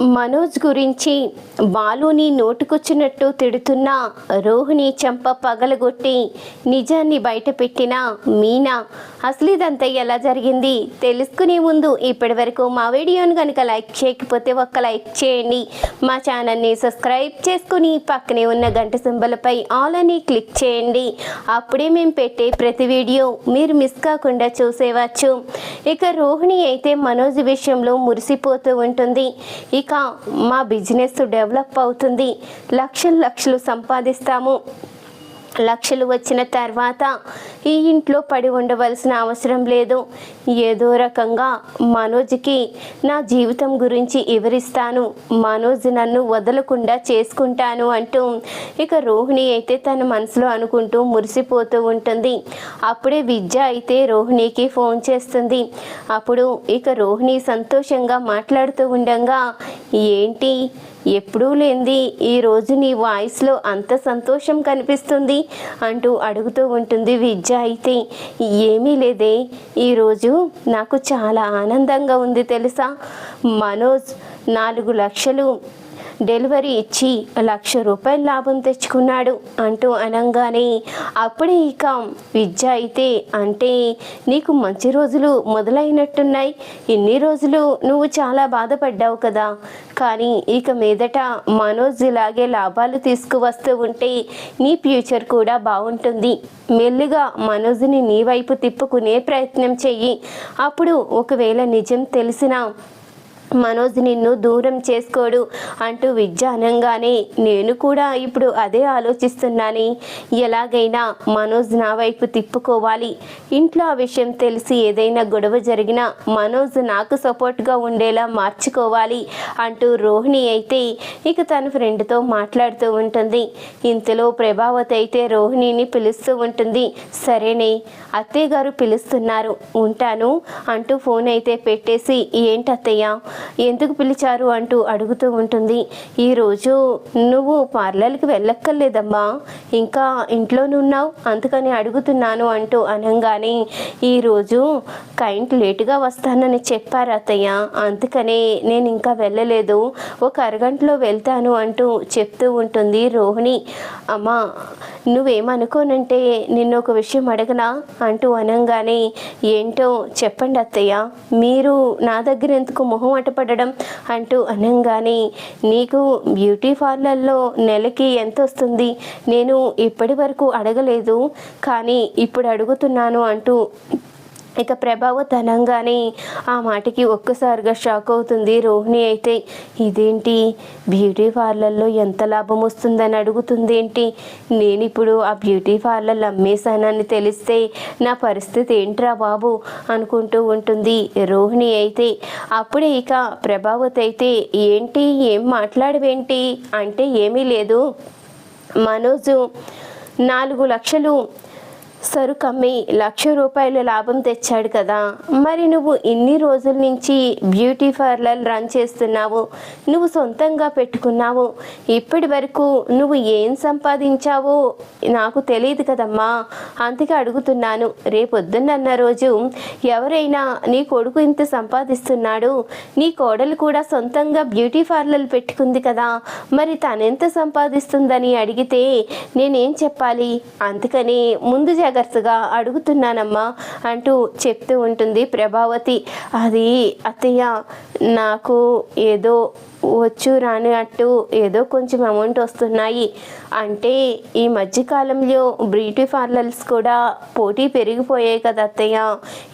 మనోజ్ గురించి బాలుని నోటుకొచ్చినట్టు తిడుతున్న రోహిణి చెంప పగలగొట్టి నిజాన్ని బయటపెట్టిన మీనా. అసలు ఇదంతా ఎలా జరిగింది? తెలుసుకునే ముందు ఇప్పటి వరకు మా వీడియోను కనుక లైక్ చేయకపోతే ఒక్క లైక్ చేయండి. మా ఛానల్ని సబ్స్క్రైబ్ చేసుకుని పక్కనే ఉన్న గంట సింబలపై ఆల్ అని క్లిక్ చేయండి. అప్పుడే మేము పెట్టే ప్రతి వీడియో మీరు మిస్ కాకుండా చూసేవచ్చు. ఇక రోహిణి అయితే మనోజ్ విషయంలో మురిసిపోతూ ఉంటుంది. ఇక మా బిజినెస్ డెవలప్ అవుతుంది. లక్షలు లక్షలు సంపాదిస్తాము. లక్షలు వచ్చిన తర్వాత ఈ ఇంట్లో పడి ఉండవలసిన అవసరం లేదు. ఏదో రకంగా మనోజ్కి నా జీవితం గురించి వివరిస్తాను. మనోజ్ నన్ను వదలకుండా చేసుకుంటాను అంటూ ఇక రోహిణి అయితే తన మనసులో అనుకుంటూ మురిసిపోతూ ఉంటుంది. అప్పుడే విద్య అయితే రోహిణికి ఫోన్ చేస్తుంది. అప్పుడు ఇక రోహిణి సంతోషంగా మాట్లాడుతూ ఉండగా ఏంటి? ఎప్పుడూ లేంది ఈరోజు నీ వాయిస్లో అంత సంతోషం కనిపిస్తుంది అంటూ అడుగుతూ ఉంటుంది విద్య అయితే. ఏమీ లేదే. ఈరోజు నాకు చాలా ఆనందంగా ఉంది తెలుసా? మనోజ్ నాలుగు లక్షలు డెలివరీ ఇచ్చి లక్ష రూపాయల లాభం తెచ్చుకున్నాడు అంటూ అనగానే అప్పుడే ఇక విద్య అయితే అంటే నీకు మంచి రోజులు మొదలైనట్టున్నాయి. ఇన్ని రోజులు నువ్వు చాలా బాధపడ్డావు కదా. కానీ ఇక మీదట మనోజ్ ఇలాగే లాభాలు తీసుకువస్తూ ఉంటే నీ ఫ్యూచర్ కూడా బాగుంటుంది. మెల్లిగా మనోజ్ని నీ వైపు తిప్పుకునే ప్రయత్నం చెయ్యి. అప్పుడు ఒకవేళ నిజం తెలిసినా మనోజ్ నిన్ను దూరం చేసుకోడు అంటూ విద్య నేను కూడా ఇప్పుడు అదే ఆలోచిస్తున్నాను. ఎలాగైనా మనోజ్ నా వైపు తిప్పుకోవాలి. ఇంట్లో ఆ విషయం తెలిసి ఏదైనా గొడవ జరిగినా మనోజ్ నాకు సపోర్ట్గా ఉండేలా మార్చుకోవాలి అంటూ రోహిణి అయితే ఇక తన ఫ్రెండ్తో మాట్లాడుతూ ఉంటుంది. ఇంతలో ప్రభావతి అయితే రోహిణిని పిలుస్తూ ఉంటుంది. సరేనే అత్తయ్య గారు పిలుస్తున్నారు ఉంటాను అంటూ ఫోన్ అయితే పెట్టేసి ఏంటి అత్తయ్య ఎందుకు పిలిచారు అంటూ అడుగుతూ ఉంటుంది. ఈరోజు నువ్వు పార్లర్కి వెళ్ళక్కర్లేదమ్మా. ఇంకా ఇంట్లోనే ఉన్నావు. అందుకని అడుగుతున్నాను అంటూ అనగానే ఈరోజు కైంట్ లేటుగా వస్తానని చెప్పారు అత్తయ్య. అందుకనే నేను ఇంకా వెళ్ళలేదు. ఒక అరగంటలో వెళ్తాను అంటూ చెప్తూ ఉంటుంది రోహిణి. అమ్మా నువ్వేమనుకోనంటే నిన్ను ఒక విషయం అడగనా అంటూ అనగానే ఏంటో చెప్పండి అత్తయ్య. మీరు నా దగ్గర ఎందుకు మొహం పడడం అంటూ అనగానే నీకు బ్యూటీ పార్లర్లో నెలకి ఎంత వస్తుంది నేను ఇప్పటి వరకు అడగలేదు కానీ ఇప్పుడు అడుగుతున్నాను అంటూ ఇక ప్రభావత్ అనగానే ఆ మాటకి ఒక్కసారిగా షాక్ అవుతుంది రోహిణి అయితే. ఇదేంటి? బ్యూటీ పార్లర్లో ఎంత లాభం వస్తుందని అడుగుతుంది ఏంటి? నేను ఇప్పుడు ఆ బ్యూటీ పార్లర్లు అమ్మేశానని తెలిస్తే నా పరిస్థితి ఏంట్రా బాబు? అనుకుంటూ ఉంటుంది రోహిణి అయితే. అప్పుడే ఇక ప్రభావత్ అయితే ఏంటి? ఏం మాట్లాడవేంటి? అంటే ఏమీ లేదు. మనోజు నాలుగు లక్షలు సరుకమ్మి లక్ష రూపాయల లాభం తెచ్చాడు కదా. మరి నువ్వు ఇన్ని రోజుల నుంచి బ్యూటీ పార్లర్ రన్ చేస్తున్నావు. నువ్వు సొంతంగా పెట్టుకున్నావు. ఇప్పటి వరకు నువ్వు ఏం సంపాదించావో నాకు తెలియదు కదమ్మా. అందుకే అడుగుతున్నాను. రేపొద్దున్నన్న రోజు ఎవరైనా నీ కొడుకు ఇంత సంపాదిస్తున్నాడు. నీ కోడలు కూడా సొంతంగా బ్యూటీ పార్లర్ పెట్టుకుంది కదా. మరి తనెంత సంపాదిస్తుందని అడిగితే నేనేం చెప్పాలి? అందుకని ముందు జాగ్రత్తగా అడుగుతున్నానమ్మా అంటూ చెప్తూ ఉంటుంది ప్రభావతి. అది అత్తయ్య నాకు ఏదో వచ్చు రాని అట్టు ఏదో కొంచెం అమౌంట్ వస్తున్నాయి. అంటే ఈ మధ్యకాలంలో బ్యూటీ పార్లర్స్ కూడా పోటీ పెరిగిపోయాయి కదా అత్తయ్య.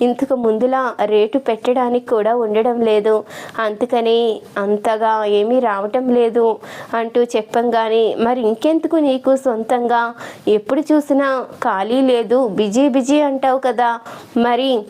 ఇంతకు ముందులా రేటు పెట్టడానికి కూడా ఉండడం లేదు. అందుకని అంతగా ఏమీ రావటం లేదు అంటూ చెప్పంగానే మరి ఇంకెందుకు నీకు సొంతంగా? ఎప్పుడు చూసినా ఖాళీ లేదు. బిజీ బిజీ అంటావు కదా. మరి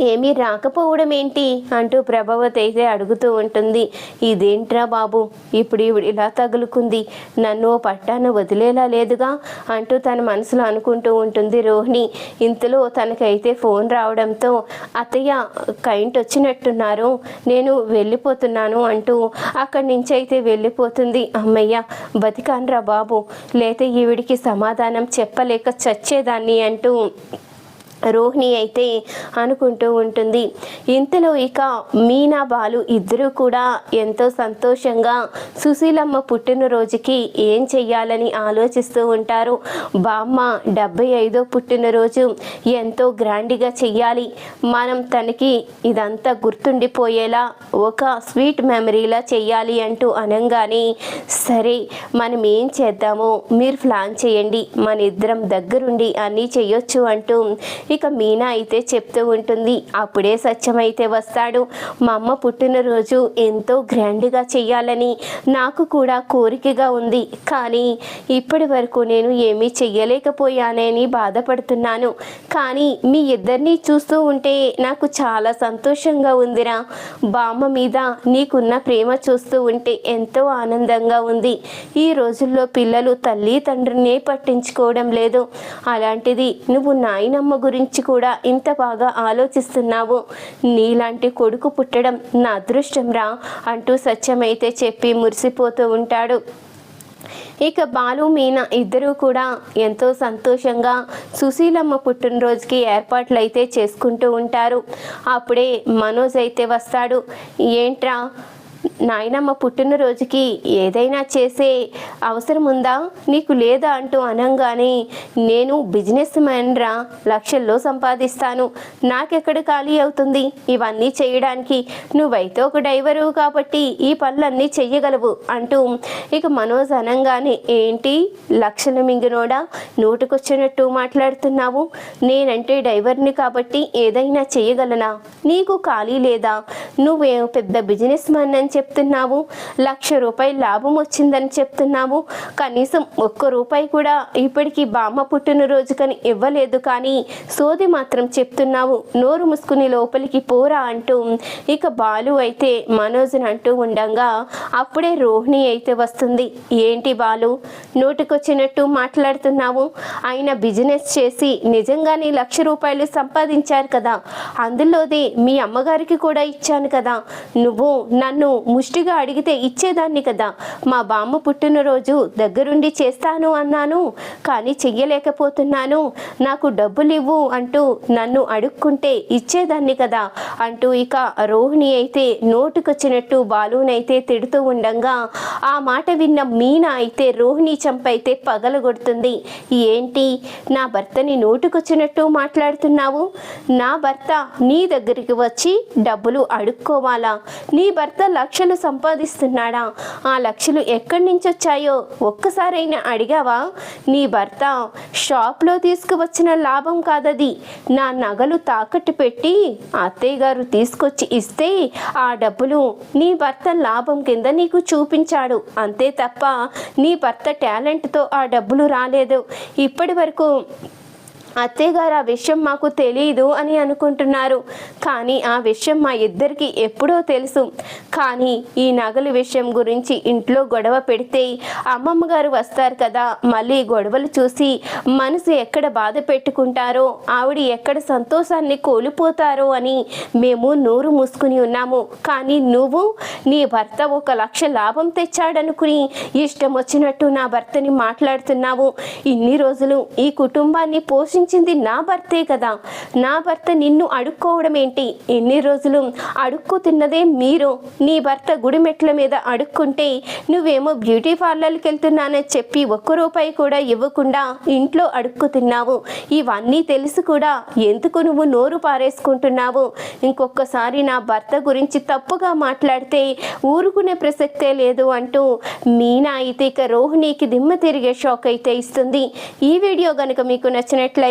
ఏమీ రాకపోవడం ఏంటి అంటూ ప్రభావతి అయితే అడుగుతూ ఉంటుంది. ఇదేంట్రా బాబు? ఇప్పుడు ఈవిడ ఇలా తగులుకుంది. నన్ను ఓ పట్టాన వదిలేలా లేదుగా? అంటూ తన మనసులో అనుకుంటూ ఉంటుంది రోహిణి. ఇంతలో తనకైతే ఫోన్ రావడంతో అత్తయ్య కైంట్ వచ్చినట్టున్నారు. నేను వెళ్ళిపోతున్నాను అంటూ అక్కడి నుంచి అయితే వెళ్ళిపోతుంది. అమ్మయ్య బతికాన్రా బాబు. లేతే ఈవిడికి సమాధానం చెప్పలేక చచ్చేదాన్ని అంటూ రోహిణి అయితే అనుకుంటూ ఉంటుంది. ఇంతలో ఇక మీనా బాలు ఇద్దరూ కూడా ఎంతో సంతోషంగా సుశీలమ్మ పుట్టినరోజుకి ఏం చెయ్యాలని ఆలోచిస్తూ ఉంటారు. బామ్మ డెబ్బై ఐదో పుట్టినరోజు ఎంతో గ్రాండ్గా చెయ్యాలి. మనం తనకి ఇదంతా గుర్తుండిపోయేలా ఒక స్వీట్ మెమరీలా చెయ్యాలి అంటూ అనగానే సరే మనం ఏం చేద్దామో మీరు ప్లాన్ చేయండి. మన ఇద్దరం దగ్గరుండి అన్నీ చెయ్యొచ్చు అంటూ ఇక మీనా అయితే చెప్తూ ఉంటుంది అప్పుడే సత్యం అయితే వస్తాడు. మా అమ్మ పుట్టినరోజు ఎంతో గ్రాండ్గా చెయ్యాలని నాకు కూడా కోరికగా ఉంది. కానీ ఇప్పటి వరకు నేను ఏమీ చెయ్యలేకపోయానని బాధపడుతున్నాను. కానీ మీ ఇద్దరిని చూస్తూ ఉంటే నాకు చాలా సంతోషంగా ఉందిరా. బామ్మ మీద నీకున్న ప్రేమ చూస్తూ ఉంటే ఎంతో ఆనందంగా ఉంది. ఈ రోజుల్లో పిల్లలు తల్లి తండ్రినే పట్టించుకోవడం లేదు. అలాంటిది నువ్వు నాయనమ్మ గురించి కూడా ఇంత బాగా ఆలోచిస్తున్నావు. నీలాంటి కొడుకు పుట్టడం నా అదృష్టం రా అంటూ సత్యమైతే చెప్పి మురిసిపోతూ ఉంటాడు. ఇక బాలు మీనా ఇద్దరూ కూడా ఎంతో సంతోషంగా సుశీలమ్మ పుట్టినరోజుకి ఏర్పాట్లు అయితే చేసుకుంటూ ఉంటారు. అప్పుడే మనోజ్ అయితే వస్తాడు. ఏంట్రా? నాయనమ్మ పుట్టినరోజుకి ఏదైనా చేసే అవసరం ఉందా? నీకు లేదా అంటూ అనంగానే నేను బిజినెస్ మ్యాన్ రా లక్షల్లో సంపాదిస్తాను. నాకెక్కడ ఖాళీ అవుతుంది? ఇవన్నీ చేయడానికి నువ్వైతే ఒక డైవరు కాబట్టి ఈ పనులన్నీ చెయ్యగలవు అంటూ ఇక మనోజ్ అనంగానే ఏంటి? లక్షల మింగినోడా? నోటికొచ్చినట్టు మాట్లాడుతున్నావు? నేనంటే డైవర్ని కాబట్టి ఏదైనా చెయ్యగలనా? నీకు ఖాళీ లేదా? నువ్వే పెద్ద బిజినెస్ మ్యాన్ అని చెప్తున్నావు. లక్ష రూపాయలు లాభం వచ్చిందని చెప్తున్నావు. కనీసం ఒక్క రూపాయి కూడా ఇప్పటికీ బామ్మ పుట్టినరోజుకని ఇవ్వలేదు కానీ సోది మాత్రం చెప్తున్నావు. నోరు ముసుకుని లోపలికి పోరా అంటూ. ఇక బాలు అయితే మనోజ్ని అంటూ ఉండగా అప్పుడే రోహిణి అయితే వస్తుంది. ఏంటి బాలు? నోటికొచ్చినట్టు మాట్లాడుతున్నావు. ఆయన బిజినెస్ చేసి నిజంగానే లక్ష రూపాయలు సంపాదించారు కదా. అందులోదే మీ అమ్మగారికి కూడా ఇచ్చాను కదా. నువ్వు నన్ను ముష్టిగా అడిగితే ఇచ్చేదాన్ని కదా. మా బామ్మ పుట్టినరోజు దగ్గరుండి చేస్తాను అన్నాను. కానీ చెయ్యలేకపోతున్నాను. నాకు డబ్బులు ఇవ్వు అంటూ నన్ను అడుక్కుంటే ఇచ్చేదాన్ని కదా అంటూ ఇక రోహిణి అయితే నోటుకొచ్చినట్టు బాలునైతే తిడుతూ ఉండగా. ఆ మాట విన్న మీనా అయితే రోహిణి చంపైతే పగలగొడుతుంది. ఏంటి? నా భర్తని నోటుకొచ్చినట్టు మాట్లాడుతున్నావు? నా భర్త నీ దగ్గరికి వచ్చి డబ్బులు అడుక్కోవాలా? నీ భర్త లక్షలు సంపాదిస్తున్నాడా? ఆ లక్షలు ఎక్కడి నుంచి వచ్చాయో ఒక్కసారైనా అడిగావా? నీ భర్త షాప్లో తీసుకువచ్చిన లాభం కాదది. నా నగలు తాకట్టు పెట్టి అత్తయ్య గారు తీసుకొచ్చి ఇస్తే ఆ డబ్బులు నీ భర్త లాభం కింద నీకు చూపించాడు. అంతే తప్ప నీ భర్త టాలెంట్తో ఆ డబ్బులు రాలేదు. ఇప్పటి వరకు అత్తయ్యగారు ఆ విషయం మాకు తెలియదు అని అనుకుంటున్నారు. కానీ ఆ విషయం మా ఇద్దరికి ఎప్పుడో తెలుసు. కానీ ఈ నగలు విషయం గురించి ఇంట్లో గొడవ పెడితే అమ్మమ్మ గారు వస్తారు కదా మళ్ళీ గొడవలు చూసి మనసు ఎక్కడ బాధ పెట్టుకుంటారో ఆవిడ ఎక్కడ సంతోషాన్ని కోల్పోతారో అని మేము నోరు మూసుకుని ఉన్నాము. కానీ నువ్వు నీ భర్త ఒక లక్ష లాభం తెచ్చాడనుకుని ఇష్టం వచ్చినట్టు నా భర్తని మాట్లాడుతున్నావు. ఇన్ని రోజులు ఈ కుటుంబాన్ని పోషించింది నా భర్తే కదా. నా భర్త నిన్ను అడుక్కోవడం ఏంటి? ఎన్ని రోజులు అడుక్కు తిన్నదే మీరు. నీ భర్త గుడి మెట్ల మీద అడుక్కుంటే నువ్వేమో బ్యూటీ పార్లర్కి వెళ్తున్నానని చెప్పి ఒక్క రూపాయి కూడా ఇవ్వకుండా ఇంట్లో అడుక్కు తిన్నావు. ఇవన్నీ తెలిసి కూడా ఎందుకు నువ్వు నోరు పారేసుకుంటున్నావు? ఇంకొకసారి నా భర్త గురించి తప్పుగా మాట్లాడితే ఊరుకునే ప్రసక్తే లేదు అంటూ మీనా అయితే ఇక రోహిణికి దిమ్మ తిరిగే షాక్ అయితే ఇస్తుంది. ఈ వీడియో కనుక మీకు నచ్చినట్లయితే